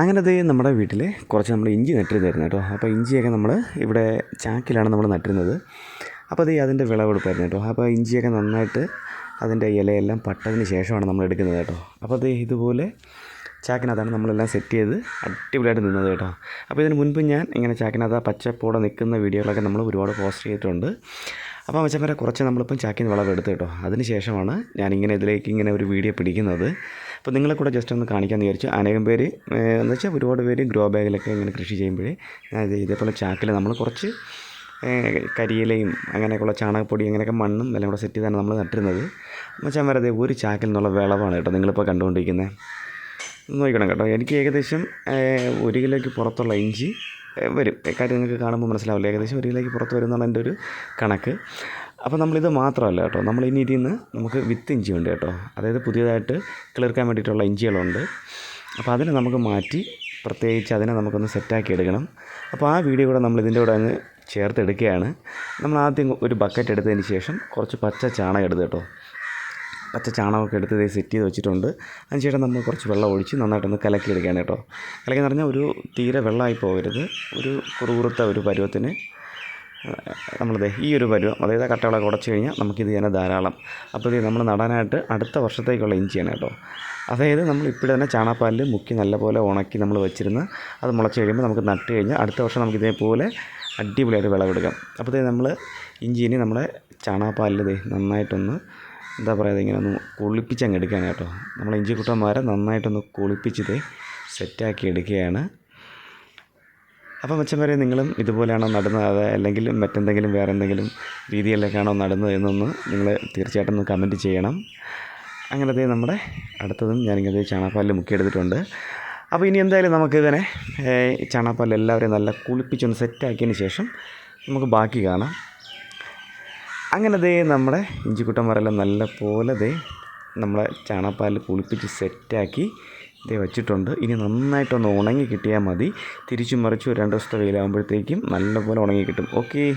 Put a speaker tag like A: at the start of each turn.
A: അങ്ങനെ ദേ നമ്മുടെ വീട്ടിൽ കുറച്ച് നമ്മൾ ഇഞ്ചി നട്ടിരുന്നായിരുന്നു കേട്ടോ. അപ്പോൾ ഇഞ്ചിയൊക്കെ നമ്മൾ ഇവിടെ ചാക്കിലാണ് നമ്മൾ നട്ടിരുന്നത്. അപ്പോൾ ദേ അതിന്റെ വിളവെടുപ്പായിരുന്നു കേട്ടോ. അപ്പോൾ ഇഞ്ചിയൊക്കെ നന്നായിട്ട് അതിന്റെ ഇലയെല്ലാം പട്ടതിന് ശേഷമാണ് നമ്മൾ എടുക്കുന്നത് കേട്ടോ. അപ്പോൾ ദേ ഇതുപോലെ ചാക്കിനകത്താണ് നമ്മളെല്ലാം സെറ്റ് ചെയ്ത് അടിപൊളിയായിട്ട് നിന്നത് കേട്ടോ. അപ്പോൾ ഇതിന് മുൻപ് ഞാൻ ഇങ്ങനെ ചാക്കിനകത്ത് ആ പച്ചപ്പോടെ നിൽക്കുന്ന വീഡിയോകളൊക്കെ നമ്മൾ ഒരുപാട് പോസ്റ്റ് ചെയ്തിട്ടുണ്ട്. അപ്പോൾ മച്ചന്മാരെ കുറച്ച് നമ്മളിപ്പം ചാക്കിൽ നിന്ന് വിളവെടുത്ത് കേട്ടോ. അതിന് ശേഷമാണ് ഞാനിങ്ങനെ ഇതിലേക്ക് ഇങ്ങനെ ഒരു വീഡിയോ പിടിക്കുന്നത്. അപ്പോൾ നിങ്ങളെ കൂടെ ജസ്റ്റ് ഒന്ന് കാണിക്കാമെന്ന് വിചാരിച്ചു. അനേകം പേര് എന്ന് വെച്ചാൽ ഒരുപാട് പേര് ഗ്രോ ബാഗിലൊക്കെ ഇങ്ങനെ കൃഷി ചെയ്യുമ്പോഴേ ഇതേപോലെ ചാക്കിൽ നമ്മൾ കുറച്ച് കരിയിലയും അങ്ങനെയൊക്കെയുള്ള ചാണകപ്പൊടി അങ്ങനെയൊക്കെ മണ്ണും എല്ലാം കൂടെ സെറ്റ് ചെയ്താണ് നമ്മൾ നട്ടിരുന്നത്. മച്ചാൻ അതെ ഒരു ചാക്കിൽ നിന്നുള്ള വിളവാണ് കേട്ടോ നിങ്ങളിപ്പോൾ കണ്ടുകൊണ്ടിരിക്കുന്നത് നോക്കണം കേട്ടോ. എനിക്ക് ഏകദേശം ഒരു കിലോയ്ക്ക് പുറത്തുള്ള ഇഞ്ചി വരും. കാര്യം നിങ്ങൾക്ക് കാണുമ്പോൾ മനസ്സിലാവില്ല. ഏകദേശം ഒരു കിലോയ്ക്ക് പുറത്ത് വരും എന്നാണ് എന്റെ ഒരു കണക്ക്. അപ്പോൾ നമ്മളിത് മാത്രമല്ല കേട്ടോ. നമ്മൾ ഇനി ഇതിൽ നിന്ന് നമുക്ക് വിത്ത് ഇഞ്ചി ഉണ്ട് കേട്ടോ. അതായത് പുതിയതായിട്ട് കിളിർക്കാൻ വേണ്ടിയിട്ടുള്ള ഇഞ്ചികളുണ്ട്. അപ്പോൾ അതിനെ നമുക്ക് മാറ്റി പ്രത്യേകിച്ച് അതിനെ നമുക്കൊന്ന് സെറ്റാക്കി എടുക്കണം. അപ്പോൾ ആ വീഡിയോ കൂടെ നമ്മൾ ഇതിന്റെ കൂടെ അങ്ങ് ചേർത്തെടുക്കുകയാണ് നമ്മൾ ആദ്യം ഒരു ബക്കറ്റ് എടുത്തതിന് ശേഷം കുറച്ച് പച്ച ചാണകം എടുത്ത് കേട്ടോ. പച്ച ചാണകമൊക്കെ എടുത്ത് ഇത് സെറ്റ് ചെയ്ത് വെച്ചിട്ടുണ്ട്. അതിനുശേഷം നമ്മൾ കുറച്ച് വെള്ളം ഒഴിച്ച് നന്നായിട്ടൊന്ന് കലക്കിയെടുക്കുകയാണ് കേട്ടോ. കലക്കി എന്ന് പറഞ്ഞാൽ ഒരു തീരെ വെള്ളമായി പോകരുത്. ഒരു കുറുകുറുത്ത ഒരു പരുവത്തിന് നമ്മളിത് ഈ ഒരു പരുവം അതായത് കട്ടകളൊക്കെ ഉടച്ച് കഴിഞ്ഞാൽ നമുക്കിത് ചെയ്യാൻ ധാരാളം. അപ്പോൾ ഇത് നമ്മൾ നടാനായിട്ട് അടുത്ത വർഷത്തേക്കുള്ള ഇഞ്ചിയാണ് കേട്ടോ. അതായത് നമ്മൾ ഇപ്പോഴും തന്നെ ചാണാപ്പാലിൽ മുക്കി നല്ലപോലെ ഉണക്കി നമ്മൾ വെച്ചിരുന്ന് അത് മുളച്ച് കഴിയുമ്പോൾ നമുക്ക് നട്ട് കഴിഞ്ഞാൽ അടുത്ത വർഷം നമുക്ക് ഇതേപോലെ അടിപൊളിയായിട്ട് വിളവെടുക്കാം. അപ്പോൾ നമ്മൾ ഇഞ്ചിനെ നമ്മുടെ ചാണാപ്പാലിൽ നന്നായിട്ടൊന്ന് എന്താ പറയുക ഇങ്ങനെ ഒന്ന് കുളിപ്പിച്ചങ്ങ് എടുക്കുകയാണ് കേട്ടോ. നമ്മൾ ഇഞ്ചി കുട്ടന്മാരെ നന്നായിട്ടൊന്ന് കുളിപ്പിച്ചിട്ട് സെറ്റാക്കി എടുക്കുകയാണ്. അപ്പോൾ മച്ചം വരെ നിങ്ങളും ഇതുപോലെയാണോ നടുന്നത്? അല്ലെങ്കിൽ മറ്റെന്തെങ്കിലും വേറെ എന്തെങ്കിലും രീതിയിലേക്കാണോ നടുന്നത് എന്നൊന്ന് നിങ്ങൾ തീർച്ചയായിട്ടും ഒന്ന് കമന്റ് ചെയ്യണം. അങ്ങനത്തെ നമ്മുടെ അടുത്തതും ഞാനിങ്ങനെ ചാണകപ്പാലിൽ മുക്കിയെടുത്തിട്ടുണ്ട്. അപ്പോൾ ഇനി എന്തായാലും നമുക്കിതിനെ ചാണകപ്പാലിൽ എല്ലാവരെയും നല്ല കുളിപ്പിച്ചൊന്ന് സെറ്റാക്കിയതിന് ശേഷം നമുക്ക് ബാക്കി കാണാം. അങ്ങനെ ദേ നമ്മുടെ ഇഞ്ചിക്കുട്ടന്മാരെല്ലാം നല്ല പോലെ ദേ നമ്മളെ ചാണകപ്പാലിൽ കുളിപ്പിച്ച് സെറ്റാക്കി ദേ വെച്ചിട്ടുണ്ട്. ഇനി നന്നായിട്ടൊന്ന് ഉണങ്ങി കിട്ടിയാൽ മതി. തിരിച്ചും മറിച്ചും രണ്ട് ദിവസത്തെ വെയിലാകുമ്പോഴത്തേക്കും നല്ലപോലെ ഉണങ്ങി കിട്ടും. ഓക്കേ.